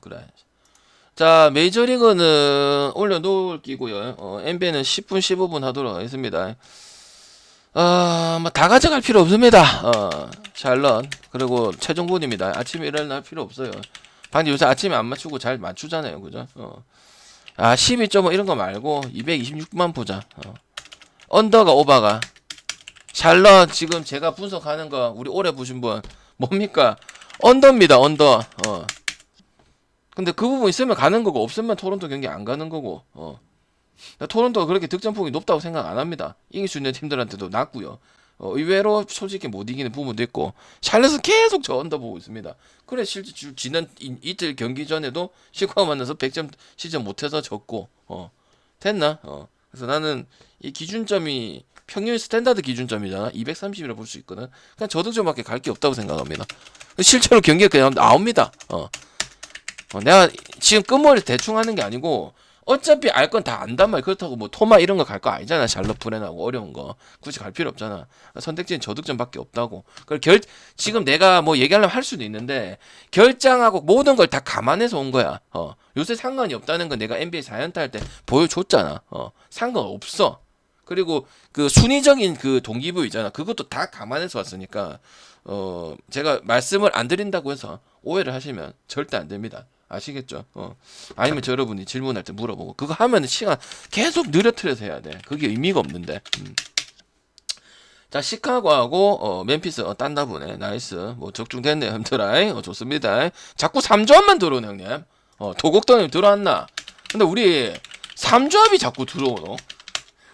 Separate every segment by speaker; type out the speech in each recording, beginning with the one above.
Speaker 1: 그래. 자 메이저리그는 올려놓을 끼고요. 어, NBA는 10분 15분 하도록 하겠습니다. 아, 뭐다 가져갈 필요 없습니다. 어, 샬럿 그리고 최종본입니다. 아침에 일어날 필요 없어요. 반지 요새 아침에 안 맞추고 잘 맞추잖아요, 그죠? 어. 아, 12.5 이런 거 말고 226만 보자. 어. 언더가 오바가 샬럿 지금 제가 분석하는 거 우리 오래 보신 분 뭡니까? 언더입니다, 언더. 어. 근데 그 부분 있으면 가는 거고 없으면 토론토 경기 안 가는 거고. 어. 토론토가 그렇게 득점폭이 높다고 생각 안 합니다. 이길 수 있는 팀들한테도 낮고요. 어, 의외로 솔직히 못 이기는 부분도 있고 샬럿은 계속 저 언더 보고 있습니다. 그래 실제 주- 지난 이, 이틀 경기 전에도 시카고 만나서 100점 시전 못해서 졌고 어 됐나? 어 그래서 나는 이 기준점이 평균 스탠다드 기준점이잖아. 230이라 볼 수 있거든. 그냥 저득점밖에 갈 게 없다고 생각합니다. 실제로 경기가 그냥 나옵니다. 어. 어, 내가 지금 끝머리 대충 하는 게 아니고 어차피 알 건 다 안단 말이야. 그렇다고 뭐 토마 이런 거 갈 거 아니잖아. 샬럿 브레나고 어려운 거 굳이 갈 필요 없잖아. 선택지는 저득점밖에 없다고. 그걸 결 지금 내가 뭐 얘기하려면 할 수도 있는데 결장하고 모든 걸 다 감안해서 온 거야. 어 요새 상관이 없다는 건 내가 NBA 4연타 할 때 보여줬잖아. 어 상관없어. 그리고 그 순위적인 그 동기부 있잖아. 그것도 다 감안해서 왔으니까 어 제가 말씀을 안 드린다고 해서 오해를 하시면 절대 안 됩니다. 아시겠죠? 어. 아니면 저 여러분이 질문할 때 물어보고 그거 하면 시간 계속 느려트려서 해야 돼. 그게 의미가 없는데. 음. 자 시카고하고 어, 멤피스 어, 딴다 보네. 나이스. 뭐 적중됐네. 힘들어이. 어, 좋습니다. 자꾸 3조합만 들어오네 형님. 어, 도곡동님 들어왔나? 근데 우리 3조합이 자꾸 들어오노.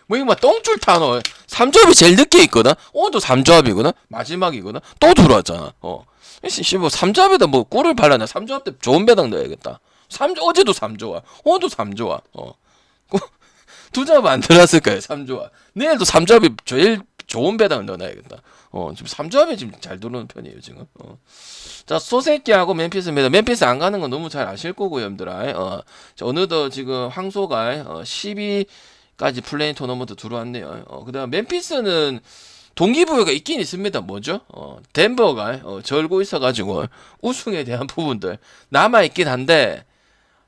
Speaker 1: 뭐 이거 막 똥줄 타노. 3조합이 제일 늦게 있거든. 오늘도 3조합이거든. 마지막이거든. 또 들어왔잖아. 어. 씨, 뭐 3조합에다 뭐 꿀을 발라놔. 3조합 때 좋은 배당 넣어야겠다. 3 어제도 3조합. 오늘도 3조합. 어. 꾸- 두 조합 안 들어왔을 거예요. 3조합. 내일도 3조합이 제일 좋은 배당을 넣어놔야겠다. 어, 지금 3조합이 지금 잘 들어오는 편이에요, 지금. 어. 자, 소세끼하고 멤피스입니다. 멤피스 안 가는 건 너무 잘 아실 거고, 여러분들아. 어, 자, 어느덧 지금 황소가 어, 12 까지 플레인 토너먼트 들어왔네요. 어, 그 다음 멤피스는 동기부여가 있긴 있습니다. 뭐죠? 어, 덴버가 어, 절고 있어가지고 우승에 대한 부분들 남아있긴 한데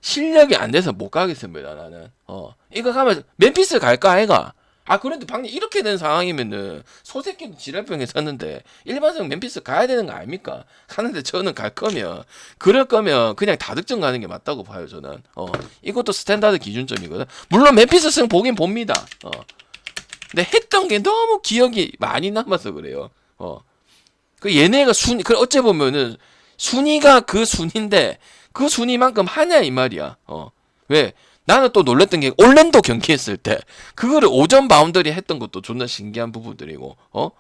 Speaker 1: 실력이 안 돼서 못 가겠습니다. 나는. 어, 이거 가면 멤피스 갈까, 아이가? 아, 그런데 방금 이렇게 된 상황이면은 소새끼도 지랄병에 섰는데 일반적으로 멤피스 가야 되는 거 아닙니까? 가는데 저는 갈 거면 그럴 거면 그냥 다득점 가는 게 맞다고 봐요, 저는. 어, 이것도 스탠다드 기준점이거든. 물론 멤피스 승 보긴 봅니다. 어. 근데 했던 게 너무 기억이 많이 남아서 그래요. 어. 그 얘네가 순위, 그 어째 보면은 순위가 그 순위인데 그 순위만큼 하냐 이 말이야. 어. 왜? 나는 또 놀랬던 게 올랜도 경기했을 때 그거를 오전 바운더리 했던 것도 존나 신기한 부분들이고 어?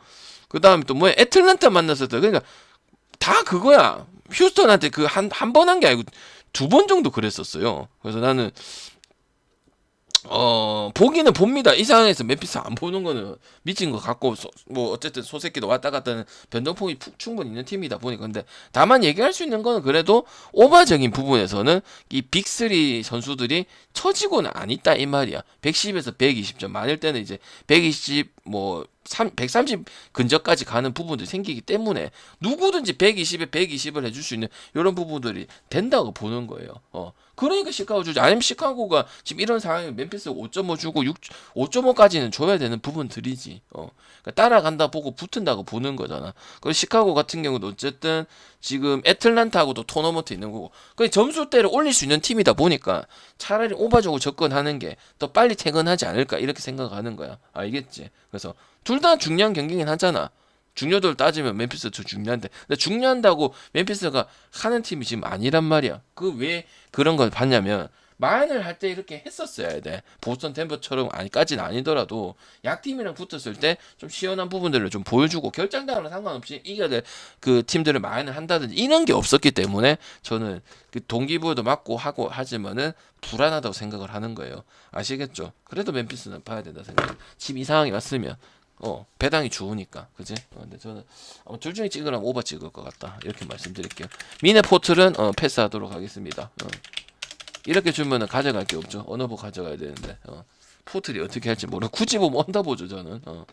Speaker 1: 그 다음에 또 뭐야? 애틀란타 만났을 때 그러니까 다 그거야. 휴스턴한테 그 한 한 번 한 게 아니고 두 번 정도 그랬었어요. 그래서 나는 어 보기는 봅니다. 이 상황에서 멤피스 안 보는 거는 미친 것 같고 소- 뭐 어쨌든 소새끼도 왔다 갔다 하는 변동폭이 푹 충분히 있는 팀이다 보니까 근데 다만 얘기할 수 있는 거는 그래도 오바적인 부분에서는 이 빅3 선수들이 처지고는 안 있다 이 말이야. 110에서 120점 많을 때는 이제 120 뭐 130 근접까지 가는 부분들이 생기기 때문에 누구든지 120에 120을 해줄 수 있는 이런 부분들이 된다고 보는 거예요. 어. 그러니까 시카고 주지. 아니면 시카고가 지금 이런 상황에 멤피스 5.5 주고 6, 5.5까지는 줘야 되는 부분들이지. 어. 그러니까 따라간다 보고 붙은다고 보는 거잖아. 그리고 시카고 같은 경우도 어쨌든 지금 애틀란타하고도 토너먼트 있는 거고. 그 점수대를 올릴 수 있는 팀이다 보니까 차라리 오바적으로 접근하는 게 더 빨리 퇴근하지 않을까 이렇게 생각하는 거야. 알겠지? 그래서 둘 다 중요한 경기긴 하잖아. 중요도를 따지면 멤피스 더 중요한데 근데 중요한다고 멤피스가 하는 팀이 지금 아니란 말이야 그 왜 그런 걸 봤냐면 마인을 할 때 이렇게 했었어야 돼 보스턴 덴버처럼 아니까지는 아니더라도 약팀이랑 붙었을 때 좀 시원한 부분들을 좀 보여주고 결장당하는 상관없이 이겨야 될 그 팀들을 마인을 한다든지 이런 게 없었기 때문에 저는 그 동기부여도 맞고 하고 하지만은 불안하다고 생각을 하는 거예요 아시겠죠 그래도 멤피스는 봐야 된다 생각 지금 이 상황이 왔으면 어 배당이 좋으니까 그지? 어, 근데 저는 어, 둘 중에 찍으라면 오버 찍을 것 같다 이렇게 말씀드릴게요. 미네 포틀은 어, 패스하도록 하겠습니다. 어. 이렇게 주면은 가져갈 게 없죠. 언어보 가져가야 되는데 어. 포틀이 어떻게 할지 모르. 굳이 보면 언더보죠 저는. 어.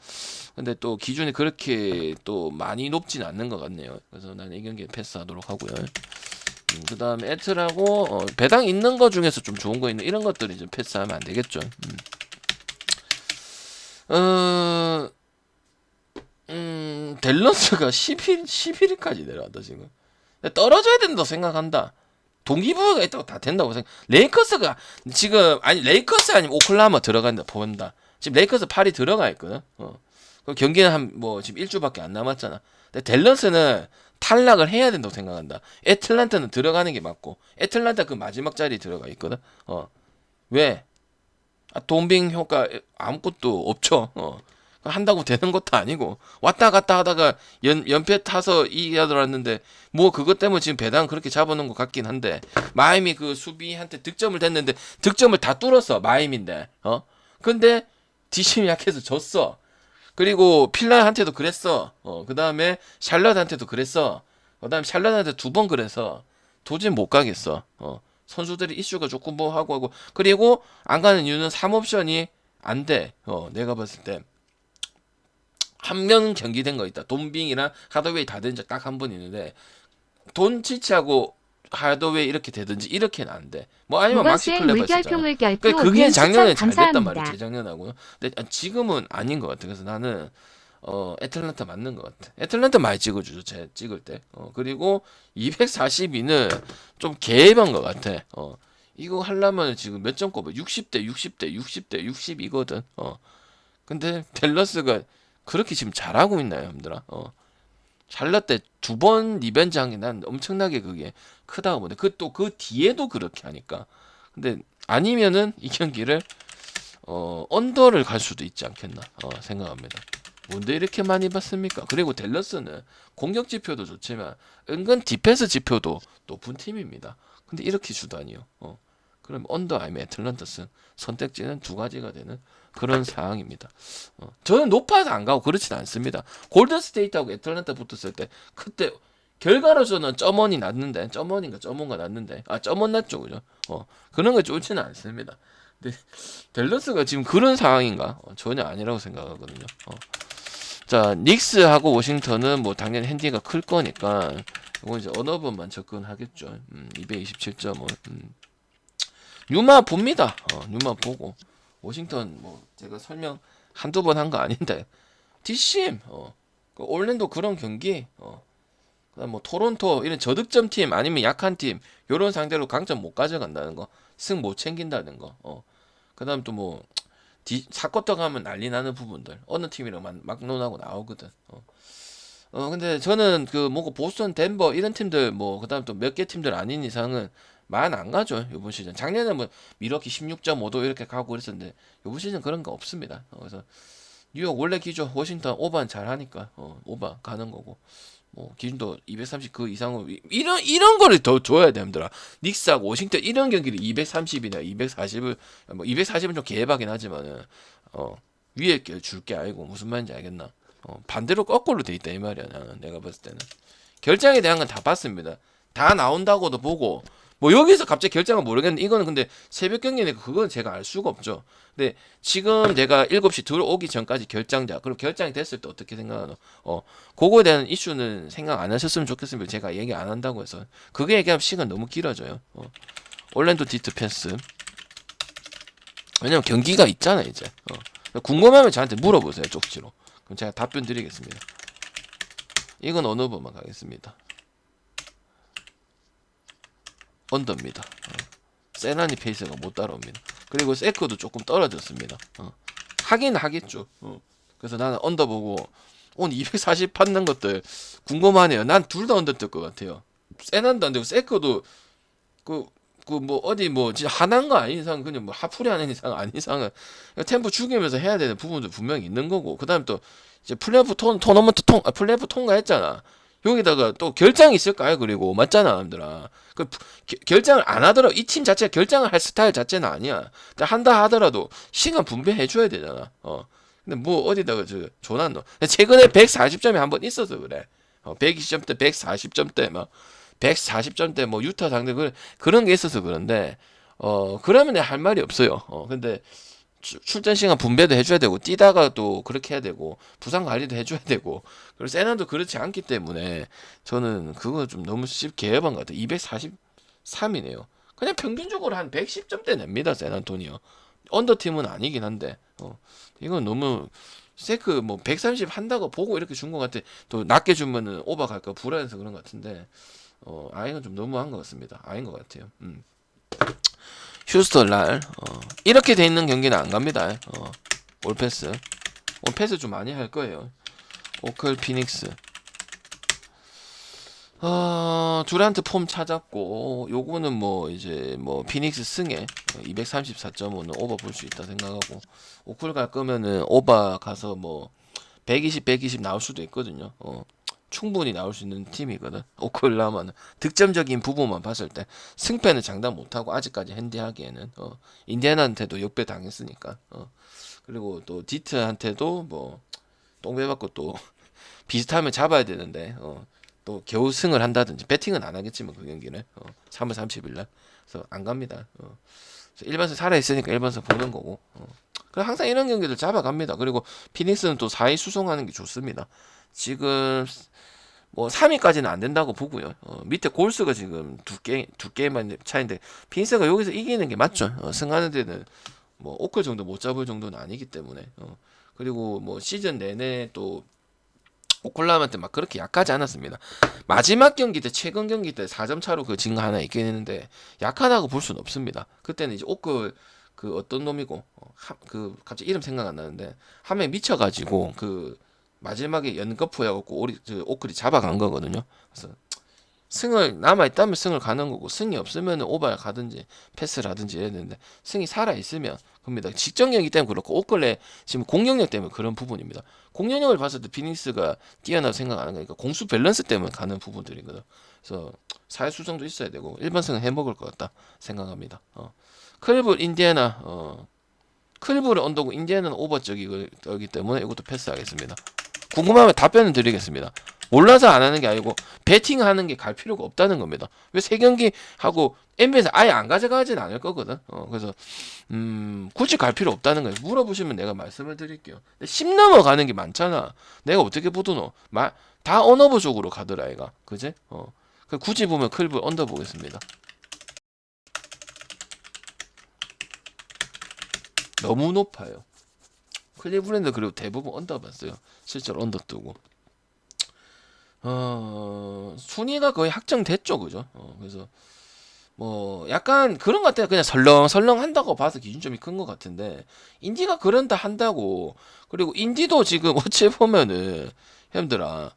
Speaker 1: 근데 또 기준이 그렇게 또 많이 높진 않는 것 같네요. 그래서 나는 이 경기에 패스하도록 하고요. 음, 그 다음에 에트라고 어, 배당 있는 거 중에서 좀 좋은 거 있는 이런 것들이 좀 패스하면 안 되겠죠. 음. 어, 음, 댈러스가 11, 11위까지 내려왔다, 지금. 떨어져야 된다고 생각한다. 동기부여가 있다고 다 된다고 생각. 레이커스가 지금 아니 레이커스 아니면 오클라마 들어간다 본다. 지금 레이커스 8이 들어가 있거든. 어. 그 경기는 한 뭐 지금 일주밖에 안 남았잖아. 근데 댈러스는 탈락을 해야 된다고 생각한다. 애틀란타는 들어가는 게 맞고 애틀란타 그 마지막 자리 들어가 있거든. 어. 왜? 아, 돈빙 효과 아무것도 없죠. 어. 한다고 되는 것도 아니고 왔다 갔다 하다가 연 연패 타서 이겨들었는데 뭐 그것 때문에 지금 배당 그렇게 잡아놓은 것 같긴 한데 마임이 그 수비한테 득점을 됐는데 득점을 다 뚫었어 마임인데 어? 근데 뒷심이 약해서 졌어. 그리고 필라한테도 그랬어. 어 그 다음에 샬럿한테도 그랬어. 그 다음에 샬럿한테 두 번 그래서 도저히 못 가겠어. 어 선수들이 이슈가 조금 뭐 하고 하고. 그리고 안 가는 이유는 3옵션이 안 돼 어 내가 봤을 때 한 명 경기된 거 있다. 돈빙이랑 하더웨이 다 된 적 딱 한 번 있는데 돈치치하고 하더웨이 이렇게 되든지 이렇게는 안 돼. 뭐 아니면 막시 클레버.
Speaker 2: 물결표
Speaker 1: 그러니까 그게
Speaker 2: 님
Speaker 1: 작년에 잘 됐단. 말이야. 재작년하고요. 근데 지금은 아닌 것 같아. 그래서 나는 어 애틀란타 맞는 것 같아. 애틀란타 많이 찍어주죠. 제 찍을 때. 어 그리고 242는 좀 개입한 것 같아. 어 이거 하려면 지금 몇 점 꼽아? 60대, 60대, 60대, 60이거든. 어 근데 댈러스가 그렇게 지금 잘하고 있나요, 형들아? 어. 때두번 리벤지 한 게 난 엄청나게 그게 크다고 보네. 그또 그 뒤에도 그렇게 하니까. 근데 아니면은 이 경기를 어 언더를 갈 수도 있지 않겠나 어, 생각합니다. 뭔데 이렇게 많이 봤습니까? 그리고 댈러스는 공격 지표도 좋지만 은근 디펜스 지표도 높은 팀입니다. 근데 이렇게 주다니요. 어. 그럼 언더 아니면 애틀란타스 선택지는 두 가지가 되는 그런 상황입니다. 어. 저는 높아서 안 가고 그렇진 않습니다. 골든 스테이트하고 애틀란타 붙었을 때 그때 결과로서는 점원이 났는데 점원인가 점원가 났는데 아 점원 났죠 그죠? 어 그런 거 좋지는 않습니다. 근데 댈러스가 지금 그런 상황인가? 어, 전혀 아니라고 생각하거든요. 어. 자 닉스하고 워싱턴은 뭐 당연히 핸디가 클 거니까 이건 이제 번만 접근하겠죠. 음, 227.5. 음. 뉴마 봅니다. 어, 뉴마 보고 워싱턴 뭐 제가 설명 한두 번 한 거 아닌데 DCM 어, 그 올랜도 그런 경기 어, 그다음 뭐 토론토 이런 저득점 팀 아니면 약한 팀 요런 상대로 강점 못 가져간다는 거 승 못 챙긴다는 거 어. 그다음 또뭐 사쿼터 가면 난리 나는 부분들 어느 팀이랑 막, 막론하고 나오거든 어. 어 근데 저는 그 뭐고 보스턴 덴버 이런 팀들 뭐 그다음 또 몇 개 팀들 아닌 이상은 많이 안 가죠 이번 시즌. 작년에 뭐 미러키 16.5도 이렇게 가고 그랬었는데 이번 시즌 그런 거 없습니다. 어, 그래서 뉴욕 원래 기조 워싱턴 오반 잘 하니까 어 오반 가는 거고. 뭐 기준도 230 그 이상으로 이- 이런 이런 거를 더 줘야 됩니다. 닉스하고 워싱턴 이런 경기를 230이나 240을 뭐 240은 좀 개박이긴 하지만은 어 위에 게줄게 아니고 무슨 말인지 알겠나. 어 반대로 거꾸로 돼 있다 이 말이야 나는 내가 봤을 때는. 결장에 대한 건 다 봤습니다. 다 나온다고도 보고 뭐 여기서 갑자기 결정은 모르겠는데 이거는 근데 새벽 경기니까 그건 제가 알 수가 없죠. 근데 지금 내가 7시 들어오기 전까지 결장자 그럼 결장이 됐을 때 어떻게 생각하노? 어 그거에 대한 이슈는 생각 안 하셨으면 좋겠습니다. 제가 얘기 안 한다고 해서 그게 얘기하면 시간 너무 길어져요. 어. 올랜도 디트 펜스 왜냐면 경기가 있잖아 이제 어. 궁금하면 저한테 물어보세요 쪽지로 그럼 제가 답변 드리겠습니다. 이건 어느 번만 가겠습니다. 언더입니다. 어. 세나니 페이스가 못 따라옵니다. 그리고 세크도 조금 떨어졌습니다. 어. 하긴 하겠죠. 어. 그래서 나는 언더 보고 오늘 240 받는 것들 궁금하네요. 난 둘 다 언더 뜰 것 같아요. 세난도 안 되고 세크도 그 그 뭐 어디 뭐 진짜 하나인 거 아닌 이상 그냥 뭐 하풀이 아닌 이상 아닌 이상은 템포 죽이면서 해야 되는 부분도 분명히 있는 거고 그다음 또 이제 플레이오프 토, 토너먼트 통 아, 플레이오프 통과했잖아. 여기다가 또 결장이 있을까요? 그리고 맞잖아, 남들아. 그 결장을 안 하더라도 이 팀 자체가 결장을 할 스타일 자체는 아니야. 한다 하더라도 시간 분배해 줘야 되잖아. 어. 근데 뭐 어디다가 저 줘놨노? 최근에 140점이 한 번 있어서 그래. 어, 120점대, 140점대 막 140점대 뭐 유타 상대 그 그런 게 있어서 그런데 어 그러면 할 말이 없어요. 어 근데 출- 출전 시간 분배도 해줘야 되고 뛰다가 또 그렇게 해야 되고 부상 관리도 해줘야 되고 그리고 세난도 그렇지 않기 때문에 저는 그거 좀 너무 씹 개업한 것 같아요. 243이네요. 그냥 평균적으로 한 110점대 냅니다 세난토니요. 언더 팀은 아니긴 한데 어, 이건 너무 세크 뭐 130 한다고 보고 이렇게 준 것 같아. 또 낮게 주면은 오버 갈까 불안해서 그런 것 같은데 어, 아이는 좀 너무한 것 같습니다. 아닌 것 같아요. 음. 휴스턴 랄 어, 이렇게 돼 있는 경기는 안 갑니다. 어, 올패스 올패스 좀 많이 할 거예요. 오클 피닉스 어, 두란트 폼 찾았고 요거는 뭐 이제 뭐 피닉스 승에 234.5는 오버 볼 수 있다 생각하고 오클 갈 거면은 오버 가서 뭐 120, 120 나올 수도 있거든요. 어, 충분히 나올 수 있는 팀이거든. 오클라마는 득점적인 부분만 봤을 때 승패는 장담 못하고 아직까지 핸디하기에는 어, 인디애나한테도 역배 당했으니까. 어, 그리고 또 디트한테도 뭐 똥배 받고 또 비슷하면 잡아야 되는데 어, 또 겨우 승을 한다든지 배팅은 안 하겠지만 그 경기는 어, 3월 30일 날 그래서 안 갑니다. 어. 그래서 일반석 살아 있으니까 일반석 보는 거고. 어. 그래 항상 이런 경기들 잡아갑니다. 그리고 피닉스는 또 4위 수송하는 게 좋습니다. 지금 뭐 3위까지는 안 된다고 보고요. 어, 밑에 골스가 지금 두게두 게임만 차인데 피닉스가 여기서 이기는 게 맞죠. 어, 승하는 데는 뭐 오클 정도 못 잡을 정도는 아니기 때문에. 어. 그리고 뭐 시즌 내내 또 오클라한테 막 그렇게 약하지 않았습니다. 마지막 경기 때 최근 경기 때 4점 차로 그 진거 하나 있긴 했는데 약하다고 볼 수는 없습니다. 그때는 이제 오클 그 어떤 놈이고 어, 하, 그 갑자기 이름 생각 안 나는데 한명 미쳐가지고 그 마지막에 연거푸 해갖고 오리 그 오클이 잡아간 거거든요. 그래서 승을 남아 있다면 승을 가는 거고 승이 없으면 오발 가든지 패스를 하든지 해야 되는데 승이 살아 있으면 겁니다. 직전경기 때문에 그렇고 오클의 지금 공격력 때문에 그런 부분입니다. 공격력을 봤을 때 피닉스가 뛰어나고 생각 안 하는 거니까 공수 밸런스 때문에 가는 부분들이거든. 그래서 사회 수정도 있어야 되고 일반승은 해먹을 것 같다 생각합니다. 어. 클리브 인디애나 어. 클리브를 언더고 인디애나는 오버 쪽이기 때문에 이것도 패스하겠습니다. 궁금하면 답변을 드리겠습니다. 몰라서 안 하는 게 아니고 배팅하는 게 갈 필요가 없다는 겁니다. 왜 세 경기 하고 NBA에서 아예 안 가져가진 않을 거거든. 어, 그래서 음, 굳이 갈 필요 없다는 거예요. 물어보시면 내가 말씀을 드릴게요. 10 넘어가는 게 많잖아. 내가 어떻게 보드노? 마, 다 언어버 쪽으로 가더라, 얘가. 그지? 어. 그 굳이 보면 클브 언더 보겠습니다. 너무 높아요. 클리브랜드 그리고 대부분 언더 봤어요. 실제로 언더 뜨고. 어, 순위가 거의 확정됐죠, 그죠? 어, 그래서 뭐 약간 그런 것 같아요. 그냥 설렁설렁 한다고 봐서 기준점이 큰 것 같은데 인디가 그런다 한다고 그리고 인디도 지금 어찌 보면은 형들아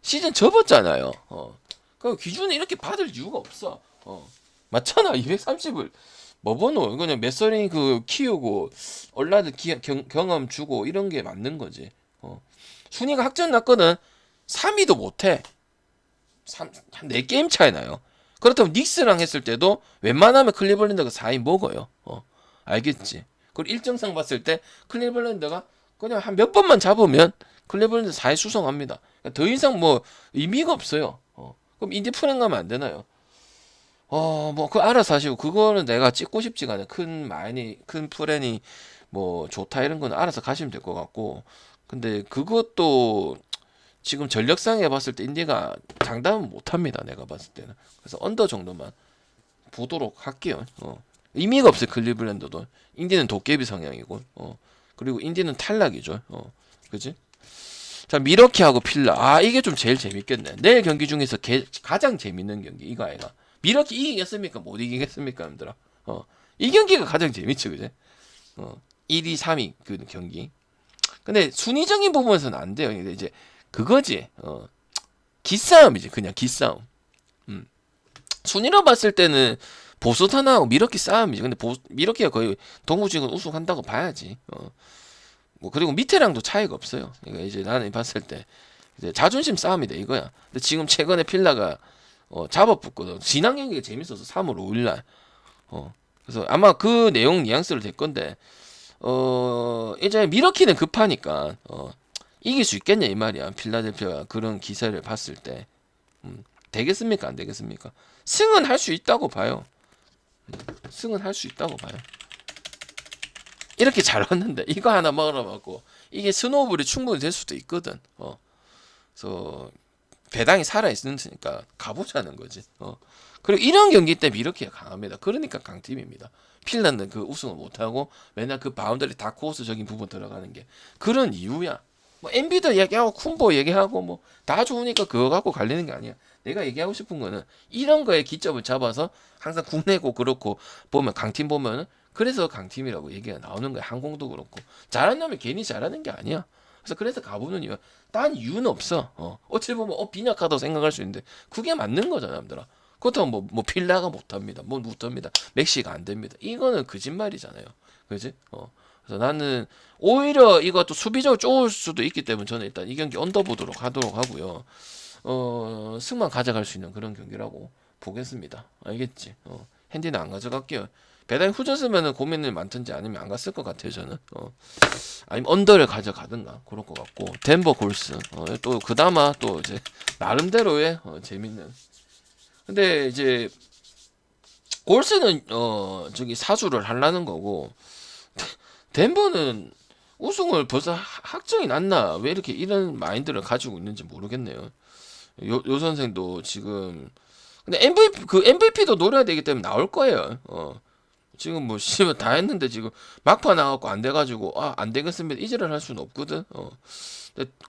Speaker 1: 시즌 접었잖아요. 어, 그 기준을 이렇게 받을 이유가 없어. 어, 맞잖아. 230을 뭐 번호 그냥 메서링 그 키우고 얼라드 기, 경, 경험 주고 이런 게 맞는 거지. 어, 순위가 확정 났거든. 3위도 못해. 3, 한 4게임 차이 나요. 그렇다면 닉스랑 했을 때도 웬만하면 클리블랜드가 4위 먹어요. 어, 알겠지? 그리고 일정상 봤을 때 클리블랜드가 그냥 한 몇 번만 잡으면 클리블랜드 4위 수성합니다. 그러니까 더 이상 뭐 의미가 없어요. 어, 그럼 인디 프랭 가면 안 되나요? 어, 뭐, 그 알아서 하시고, 그거는 내가 찍고 싶지가 않아요. 큰 마인이, 큰 프렌이 뭐 좋다 이런 거는 알아서 가시면 될 것 같고. 근데 그것도 지금 전력상에 봤을 때 인디가 장담은 못 합니다. 내가 봤을 때는. 그래서 언더 정도만 보도록 할게요. 어. 의미가 없어요. 클리블랜드도. 인디는 도깨비 성향이고. 어. 그리고 인디는 탈락이죠. 어. 그지? 자, 미러키하고 필라. 아, 이게 좀 제일 재밌겠네. 내일 경기 중에서 개- 가장 재밌는 경기 이거 아이가. 미러키 이기겠습니까? 못 이기겠습니까, 여러분들아? 어. 이 경기가 가장 재밌지, 그지? 어. 1위, 3위 그 경기. 근데 순위적인 부분에서는 안 돼요. 이제 그거지. 어. 기싸움이지. 그냥 기싸움. 음. 순위로 봤을 때는 보스타나하고 미러키 싸움이지. 근데 보, 미러키가 거의 동부지군 우승한다고 봐야지. 어. 뭐 그리고 밑에랑도 차이가 없어요. 그러니까 이제 나는 봤을 때 이제 자존심 싸움이다 이거야. 근데 지금 최근에 필라가 어, 잡아붙거든. 지난 경기가 재밌어서 3월 5일 날. 어. 그래서 아마 그 내용 뉘앙스를 될 건데 어, 이제 미러키는 급하니까 어, 이길 수 있겠냐 이 말이야. 필라델피아가 그런 기세를 봤을 때 음, 되겠습니까 안 되겠습니까? 승은 할 수 있다고 봐요. 승은 할 수 있다고 봐요. 이렇게 잘 왔는데 이거 하나 먹어놓고 이게 스노우볼이 충분히 될 수도 있거든. 어. 그래서 배당이 살아 있으니까 가보자는 거지. 어. 그리고 이런 경기 때문에 이렇게 강합니다. 그러니까 강팀입니다. 핀란드 그 우승을 못하고 맨날 그 바운더리 다크호스적인 부분 들어가는 게 그런 이유야. 뭐 엔비드 얘기하고 쿤보 얘기하고 뭐 다 좋으니까 그거 갖고 갈리는 게 아니야. 내가 얘기하고 싶은 거는 이런 거에 기점을 잡아서 항상 국내고 그렇고 보면 강팀 보면은 그래서 강팀이라고 얘기가 나오는 거야. 항공도 그렇고 잘하는 놈이 괜히 잘하는 게 아니야. 그래서 그래서 가보는 이유. 딴 이유는 없어. 어. 어찌 보면 어 빈약하다고 생각할 수 있는데 그게 맞는 거잖아, 남들아. 그렇다고 뭐, 뭐 필라가 못합니다. 뭐 못합니다. 맥시가 안 됩니다. 이거는 거짓말이잖아요. 그지? 어. 그래서 나는 오히려 이것도 수비적으로 좋을 수도 있기 때문에 저는 일단 이 경기 언더보도록 하도록 하고요. 어, 승만 가져갈 수 있는 그런 경기라고 보겠습니다. 알겠지? 어, 핸디는 안 가져갈게요. 배당이 후졌으면 고민이 많든지 아니면 안 갔을 것 같아요, 저는. 어. 아니면 언더를 가져가든가, 그럴 것 같고. 덴버 골스. 어, 또, 그나마 또 이제, 나름대로의 어, 재밌는. 근데 이제, 골스는, 어, 저기 사수를 하려는 거고, 덴버는 우승을 벌써 하- 확정이 났나? 왜 이렇게 이런 마인드를 가지고 있는지 모르겠네요. 요, 요 선생도 지금 근데 MVP 그 MVP도 노려야 되기 때문에 나올 거예요. 어. 지금 뭐 씨발 다 했는데 지금 막판 나갖고 안 돼가지고 아 안 되겠습니다 이지를 할 수는 없거든. 어.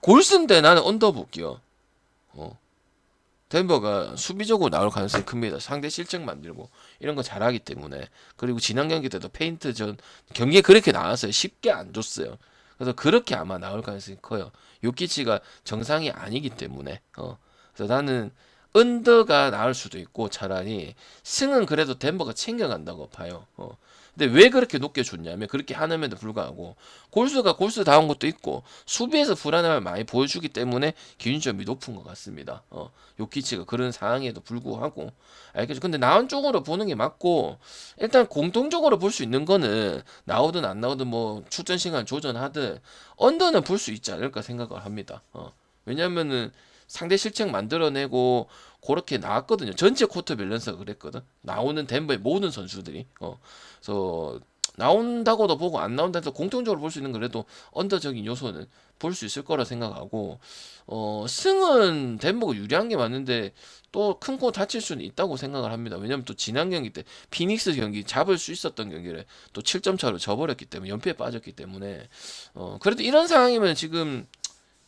Speaker 1: 골스인데 나는 언더 볼게요. 어. 덴버가 수비적으로 나올 가능성이 큽니다. 상대 실책 만들고 이런 거 잘하기 때문에 그리고 지난 경기 때도 페인트 전 경기에 그렇게 나왔어요. 쉽게 안 줬어요. 그래서 그렇게 아마 나올 가능성이 커요. 요키치가 정상이 아니기 때문에 어. 그래서 나는 언더가 나을 수도 있고 차라리 승은 그래도 덴버가 챙겨간다고 봐요. 어. 근데 왜 그렇게 높게 줬냐면 그렇게 하는에도 불구하고 골수가 골수 다운 것도 있고 수비에서 불안함을 많이 보여주기 때문에 기준점이 높은 것 같습니다. 어. 요키치가 그런 상황에도 불구하고 알겠죠. 근데 나온 쪽으로 보는 게 맞고 일단 공통적으로 볼 수 있는 거는 나오든 안 나오든 뭐 출전 시간 조정하든 언더는 볼 수 있지 않을까 생각을 합니다. 어. 왜냐면은 상대 실책 만들어내고 그렇게 나왔거든요. 전체 쿼터 밸런스가 그랬거든. 나오는 덴버의 모든 선수들이. 어. 그래서 나온다고도 보고 안 나온다고 해서 공통적으로 볼 수 있는 그래도 언더적인 요소는 볼 수 있을 거라 생각하고 어, 승은 덴버가 유리한 게 맞는데 또 큰 코 다칠 수는 있다고 생각을 합니다. 왜냐면 또 지난 경기 때 피닉스 경기 잡을 수 있었던 경기를 또 7점 차로 져버렸기 때문에 연패에 빠졌기 때문에 어, 그래도 이런 상황이면 지금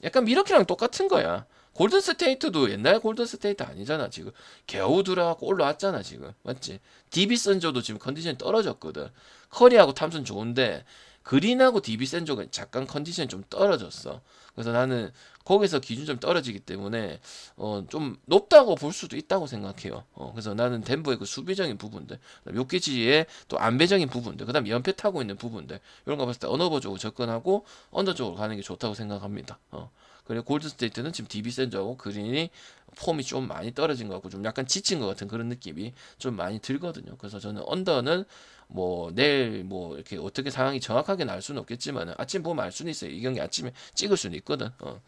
Speaker 1: 약간 미러키랑 똑같은 거야. 골든 스테이트도 옛날 골든 스테이트 아니잖아 지금. 겨우 들어가고 올라왔잖아 지금. 맞지? 디비 센조도 지금 컨디션이 떨어졌거든. 커리하고 탐슨 좋은데 그린하고 디비 센조가 잠깐 컨디션이 좀 떨어졌어. 그래서 나는 거기서 기준점 떨어지기 때문에 어 좀 높다고 볼 수도 있다고 생각해요. 어 그래서 나는 덴버의 그 수비적인 부분들 요키치의 또 안배적인 부분들 그다음 연패 타고 있는 부분들 이런 거 봤을 때 언어버 쪽으로 접근하고 언더 쪽으로 가는 게 좋다고 생각합니다. 어 그리고 골든스테이트는 지금 디비 센저하고 그린이 폼이 좀 많이 떨어진 것 같고 좀 약간 지친 것 같은 그런 느낌이 좀 많이 들거든요. 그래서 저는 언더는 뭐 내일 뭐 이렇게 어떻게 상황이 정확하게 날 수는 없겠지만 아침 보면 알 수는 있어요. 이 경기 아침에 찍을 수는 있거든. 어.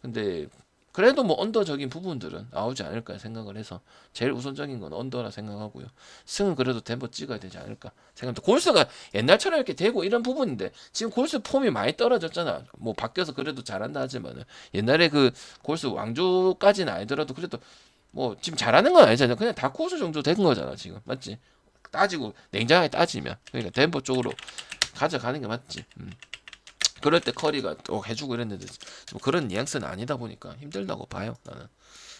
Speaker 1: 근데 그래도 뭐 언더적인 부분들은 나오지 않을까 생각을 해서 제일 우선적인 건 언더라 생각하고요. 승은 그래도 덴버 찍어야 되지 않을까 생각합니다. 골스가 옛날처럼 이렇게 되고 이런 부분인데 지금 골스 폼이 많이 떨어졌잖아. 뭐 바뀌어서 그래도 잘한다 하지만은 옛날에 그 골스 왕조까지는 아니더라도 그래도 뭐 지금 잘하는 건 아니잖아. 그냥 다 코스 정도 된 거잖아 지금 맞지? 따지고 냉정하게 따지면 그러니까 덴버 쪽으로 가져가는 게 맞지. 음. 그럴 때 커리가 또 해주고 이랬는데 좀 그런 뉘앙스는 아니다 보니까 힘들다고 봐요 나는.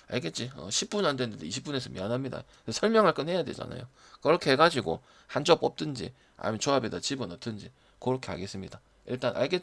Speaker 1: 알겠지? 어, 10분 안 됐는데 20분에서 미안합니다. 설명할 건 해야 되잖아요. 그렇게 해가지고 한 조합 뽑든지 아니면 조합에다 집어넣든지 그렇게 하겠습니다. 일단 알겠